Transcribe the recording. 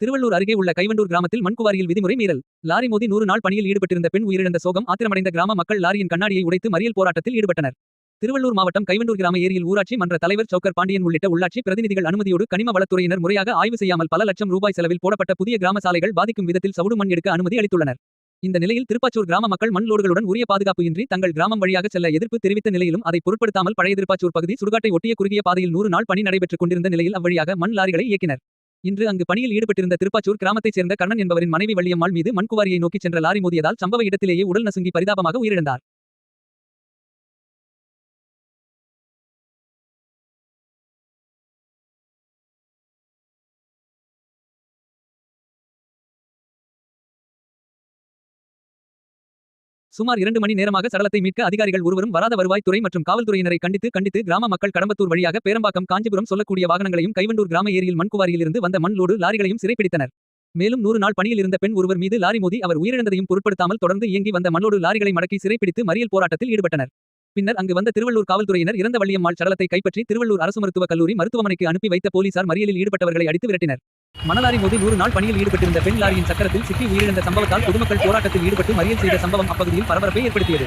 திருவள்ளூர் அருகே உள்ள கைவண்டூர் கிராமத்தில் மண்குவாரியில் விதிமுறை மீறல். லாரி மோதி நூறு நாள் பணியில் ஈடுபட்டிருந்த பெண் உயிரிழந்த சோகம் ஆத்திரமடைந்த கிராம மக்கள் லாரியின் கண்ணாடியை உடைத்து மறியல் போராட்டத்தில் ஈடுபட்டனர். திருவள்ளூர் மாவட்டம் கைவண்டூர் கிராம ஏரியில் ஊராட்சி மன்ற தலைவர் சௌக்கர் பாண்டியன் உள்ளிட்ட உள்ளாட்சி பிரதிநிதிகள் அனுமதியோடு கனிம வளத்துறையினர் முறையாக ஆய்வு செய்யாமல் பல லட்சம் ரூபாய் செலவில் போடப்பட்ட புதிய கிராம சாலைகள் பாதிக்கும் விதத்தில் சவுடு மண் எடுக்க அனுமதி அளித்துள்ளனர். இந்த நிலையில் திருப்பாச்சூர் கிராம மக்கள் மண் லோடுகளுடன் உரிய பாதுகாப்பு இன்றி தங்கள் கிராமம் வழியாக செல்ல எதிர்ப்பு தெரிவித்த நிலையிலும் அதை பொருட்படுத்தாமல் பழைய திருப்பாச்சூர் பகுதி சுடுகாட்டை ஒட்டிய குறுகிய பாதையில் நூறு நாள் பணி நடைபெற்றுக் கொண்டிருந்த நிலையில் அவ்வழியாக மண் லாரிகளை இயக்கினர். இன்று அங்கு பணியில் ஈடுபட்டிருந்த திருப்பாச்சூர் கிராமத்தைச் சேர்ந்த கண்ணன் என்பவரின் மனைவி வள்ளியம்மாள் மீது மண்குவாரியை நோக்கிச் சென்ற லாரி மோதியதால் சம்பவ இடத்திலேயே உடல் நசுங்கி பரிதாபமாக உயிரிழந்தார். சுமார் இரண்டு மணி நேரமாக சடலத்தை மீட்க அதிகாரிகள் ஒருவரும் வராத வருவாய் துறை மற்றும் காவல்துறையினரை கண்டித்து கண்டித்து கிராம மக்கள் கடம்பத்தூர் வழியாக பேரம்பாக்கம் காஞ்சிபுரம் சொல்லக்கூடிய வாகனங்களையும் கைவண்டூர் கிராம ஏரியில் மண்குவாரியிலிருந்து வந்த மண் லோடு லாரிகளையும் சிறைப்பிடித்தனர். மேலும் நூறு நாள் பணியில் இருந்த பெண் ஒருவர் மீது லாரி மோதி அவர் உயிரிழந்ததையும் பொருட்படுத்தாமல் தொடர்ந்து இயங்கி வந்த மண்ணோடு லாரிகளை மடக்கி சிறைப்பிடித்து மறியல் போராட்டத்தில் ஈடுபட்டனர். பின்னர் அங்கு வந்த திருவள்ளூர் காவல்துறையினர் இறந்த வள்ளியம்மாள் சடலத்தை கைப்பற்றி திருவள்ளூர் அரசு மருத்துவக் கல்லூரி மருத்துவமனைக்கு அனுப்பி வைத்த போலீசார் மறியலில் ஈடுபட்டவர்களை அடித்து விரட்டினர். மணலாரி மோதி நூறு நாள் பணியில் ஈடுபட்டிருந்த பெண் லாரியின் சக்கரத்தில் சிக்கி உயிரிழந்த சம்பவத்தால் பொதுமக்கள் போராட்டத்தில் ஈடுபட்டு மறியல் செய்த சம்பவம் அப்பகுதியில் பரபரப்பை ஏற்படுத்தியது.